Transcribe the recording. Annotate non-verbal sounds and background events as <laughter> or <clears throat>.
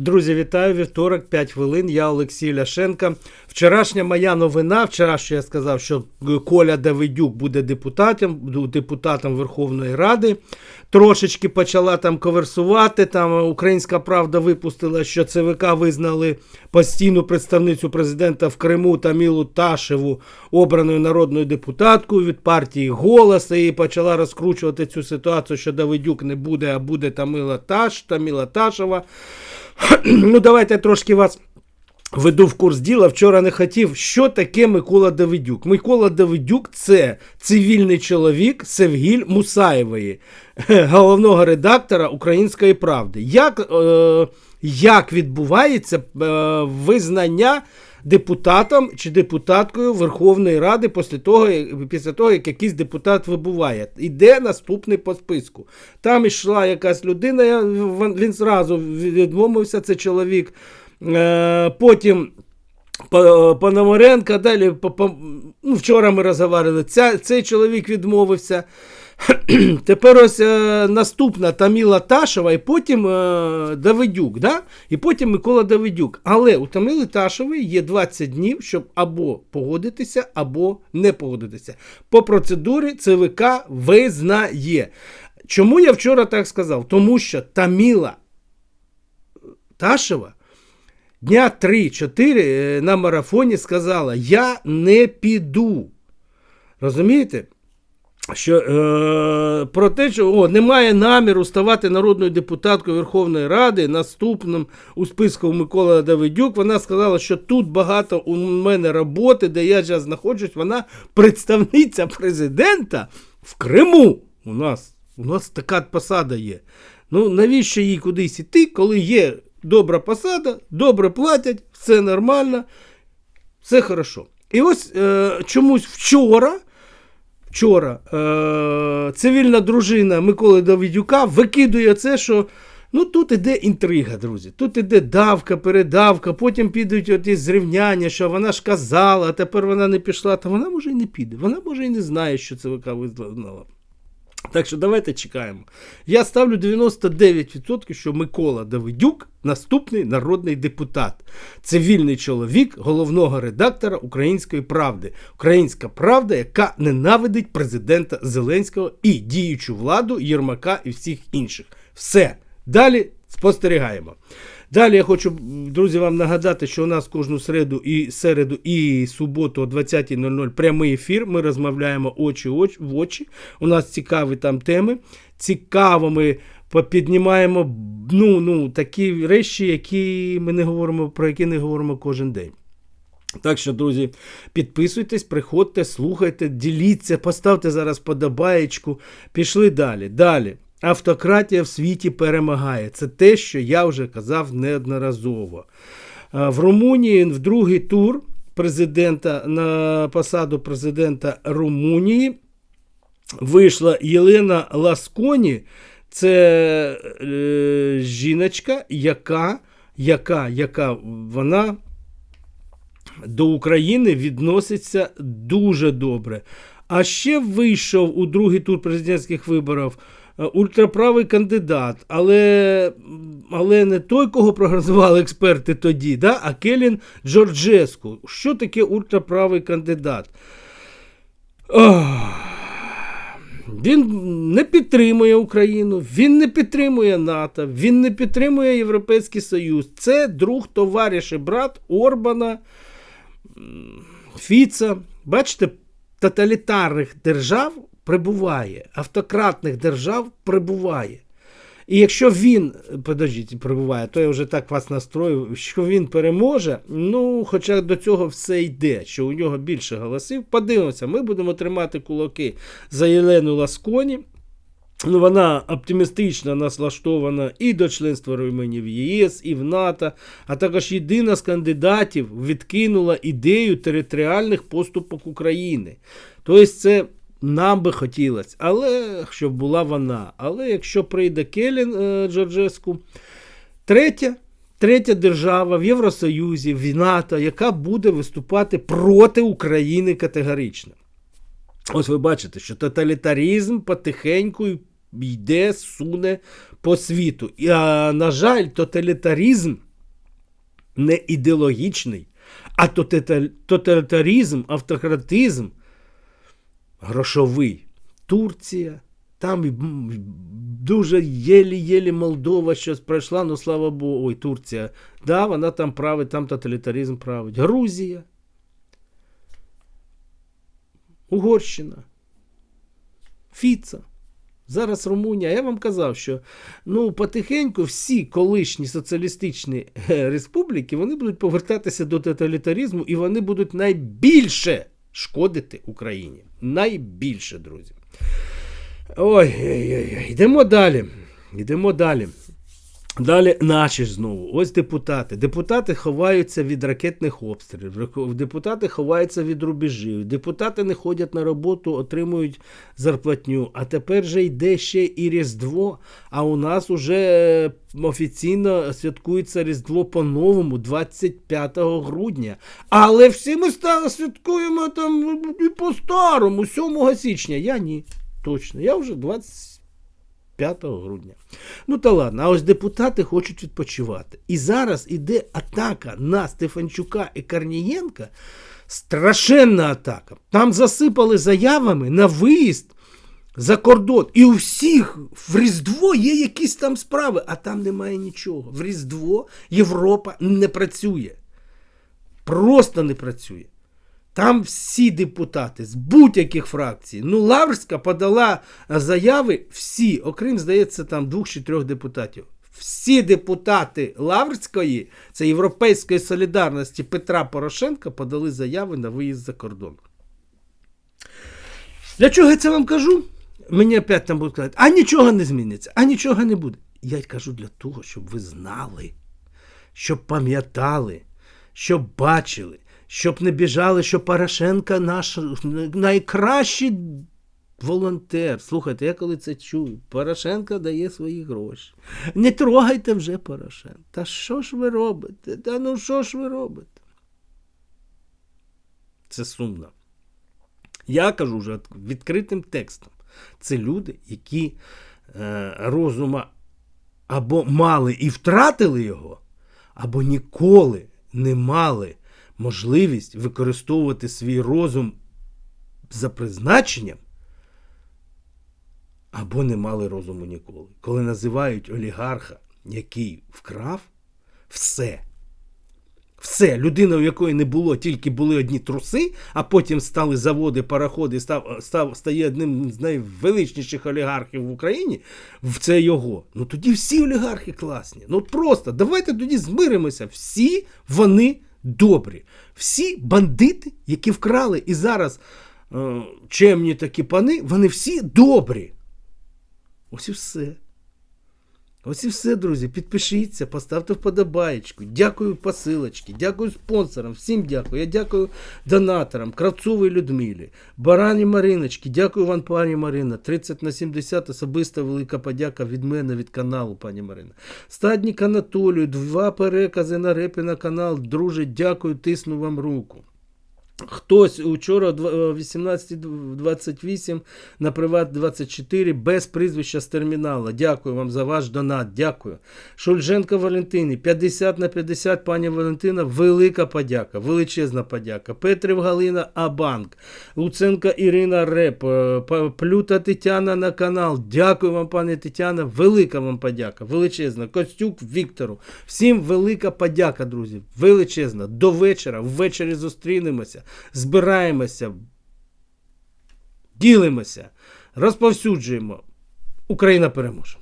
Друзі, вітаю вівторок, 5 хвилин. Я Олексій Ляшенко. Вчорашня моя новина. Вчора що я сказав, що Коля Давидюк буде депутатом, депутатом Верховної Ради. Трошечки почала там коверсувати. Там Українська Правда випустила, що ЦВК визнали постійну представницю президента в Криму Тамілу Ташеву обраною народною депутаткою від партії Голос. І почала розкручувати цю ситуацію, що Давидюк не буде, а буде Тамила Таш, Таміла Ташева. Ну, давайте трошки вас веду в курс діла. Вчора не хотів, що таке Микола Давидюк. Микола Давидюк це цивільний чоловік Севгіль Мусаєвої, <laughs> головного редактора Української правди. Як, е, як відбувається е, визнання депутатом чи депутаткою Верховної Ради після того, після того, як якийсь депутат вибуває. Іде наступний по списку. Там йшла якась людина, він зразу відмовився, це чоловік. Е, Потім. П- Пономаренка, далі ну, вчора ми розговорили. Ця, цей чоловік відмовився. <clears throat> Тепер ось е, наступна Таміла Ташева, і потім е, Давидюк, да? і потім Микола Давидюк. Але у Таміли Ташевої є 20 днів, щоб або погодитися, або не погодитися. По процедурі ЦВК визнає. Чому я вчора так сказав? Тому що Таміла Ташева дня 3-4 е, на марафоні сказала: Я не піду. Розумієте? Що е, про те, що о, немає наміру ставати народною депутаткою Верховної Ради, наступним у списку Микола Давидюк, вона сказала, що тут багато у мене роботи, де я зараз знаходжусь. Вона представниця президента в Криму. У нас, у нас така посада є. Ну навіщо їй кудись іти, коли є добра посада, добре платять, все нормально, все хорошо. І ось е, чомусь вчора. Вчора е, цивільна дружина Миколи Давидюка викидує це, що ну тут іде інтрига, друзі. Тут іде давка, передавка, потім підуть оті зрівняння, що вона ж казала, а тепер вона не пішла. Та вона може і не піде. Вона може і не знає, що ЦВК визнала. Так що давайте чекаємо. Я ставлю 99%, що Микола Давидюк наступний народний депутат, цивільний чоловік головного редактора Української правди. Українська правда, яка ненавидить президента Зеленського і діючу владу Єрмака і всіх інших. Все. Далі спостерігаємо. Далі я хочу, друзі, вам нагадати, що у нас кожну середу і середу і суботу о 20.00 прямий ефір. Ми розмовляємо очі в очі. У нас цікаві там теми. Цікаво, ми піднімаємо ну, ну, такі речі, які ми не говоримо, про які не говоримо кожен день. Так що, друзі, підписуйтесь, приходьте, слухайте, діліться, поставте зараз подобаєчку. Пішли далі. Далі. Автократія в світі перемагає. Це те, що я вже казав неодноразово. В Румунії в другий тур президента на посаду президента Румунії вийшла Єлена Ласконі. Це е, жіночка, яка, яка, яка вона до України відноситься дуже добре. А ще вийшов у другий тур президентських виборів е, ультраправий кандидат, але, але не той, кого прогнозували експерти тоді, да? а Келін Джорджеску. Що таке ультраправий кандидат? Ох. Він не підтримує Україну, він не підтримує НАТО, він не підтримує Європейський Союз. Це друг, товариш і брат Орбана, Фіца. Бачите, тоталітарних держав прибуває, автократних держав прибуває. І якщо він, подождіть, прибуває, то я вже так вас настроїв, що він переможе, ну, хоча до цього все йде, що у нього більше голосів. Подивимося, ми будемо тримати кулаки за Єлену Ласконі. Ну, вона оптимістично нас влаштована і до членства Румунії в ЄС, і в НАТО, а також єдина з кандидатів відкинула ідею територіальних поступок України. Тобто це нам би хотілося, але щоб була вона. Але якщо прийде Келін е, Джорджеску, третя, третя держава в Євросоюзі, в НАТО, яка буде виступати проти України категорично. Ось ви бачите, що тоталітарізм потихеньку йде, суне по світу. І, а, на жаль, тоталітарізм не ідеологічний, а тоталітаризм, автократизм грошовий. Турція, там дуже єлі-єлі Молдова щось пройшла, ну слава Богу, ой, Турція. Да, вона там править, там тоталітаризм править. Грузія. Угорщина. Фіца. Зараз Румунія. Я вам казав, що ну, потихеньку всі колишні соціалістичні е, республіки вони будуть повертатися до тоталітаризму і вони будуть найбільше шкодити Україні. Найбільше, друзі. Ой, ой, ой, йдемо далі. Йдемо далі. Далі наші ж знову. Ось депутати. Депутати ховаються від ракетних обстрілів, депутати ховаються від рубежів, депутати не ходять на роботу, отримують зарплатню. А тепер же йде ще і Різдво. А у нас уже офіційно святкується Різдво по-новому, 25 грудня. Але всі ми святкуємо там і по-старому, 7 січня. Я ні. Точно. Я вже 25 грудня. Ну та ладно, а ось депутати хочуть відпочивати. І зараз іде атака на Стефанчука і Корнієнка. Страшенна атака. Там засипали заявами на виїзд за кордон. І у всіх в Різдво є якісь там справи, а там немає нічого. В Різдво Європа не працює. Просто не працює. Там всі депутати з будь-яких фракцій. Ну, Лаврська подала заяви всі, окрім, здається, там двох чи трьох депутатів. Всі депутати Лаврської, це Європейської солідарності Петра Порошенка, подали заяви на виїзд за кордон. Для чого я це вам кажу? Мені опять там будуть казати, а нічого не зміниться, а нічого не буде. Я кажу для того, щоб ви знали, щоб пам'ятали, щоб бачили, щоб не біжали, що Порошенка наш найкращий волонтер. Слухайте, я коли це чую, Порошенко дає свої гроші. Не трогайте вже Порошенка. Та що ж ви робите? Та ну що ж ви робите? Це сумно. Я кажу вже відкритим текстом. Це люди, які е, розума або мали і втратили його, або ніколи не мали можливість використовувати свій розум за призначенням, або не мали розуму ніколи. Коли називають олігарха, який вкрав все. Все, людина, у якої не було, тільки були одні труси, а потім стали заводи, пароходи, став, став, стає одним з найвеличніших олігархів в Україні, в це його. Ну тоді всі олігархи класні. Ну просто давайте тоді змиримося. Всі вони добрі. Всі бандити, які вкрали і зараз е, чемні такі пани, вони всі добрі. Ось і все. Ось і все, друзі. Підпишіться, поставте вподобаєчку. Дякую посилочки, дякую спонсорам, всім дякую. Я дякую донаторам, Кравцовій Людмилі, Барані Мариночки. Дякую вам, пані Марина. 30 на 70 особиста велика подяка від мене, від каналу, пані Марина. Стаднік Анатолію, два перекази на репі на канал. Друже, дякую, тисну вам руку. Хтось учора о дв- о 18.28 на Приват 24 без прізвища з термінала. Дякую вам за ваш донат. Дякую. Шульженко Валентині, 50 на 50, пані Валентина, велика подяка, величезна подяка. Петрів Галина Абанк, Луценка Ірина Реп, е, Плюта Тетяна на канал. Дякую вам, пані Тетяна, велика вам подяка, величезна. Костюк Віктору. Всім велика подяка, друзі. Величезна. До вечора. Ввечері зустрінемося, збираємося, ділимося, розповсюджуємо. Україна переможе.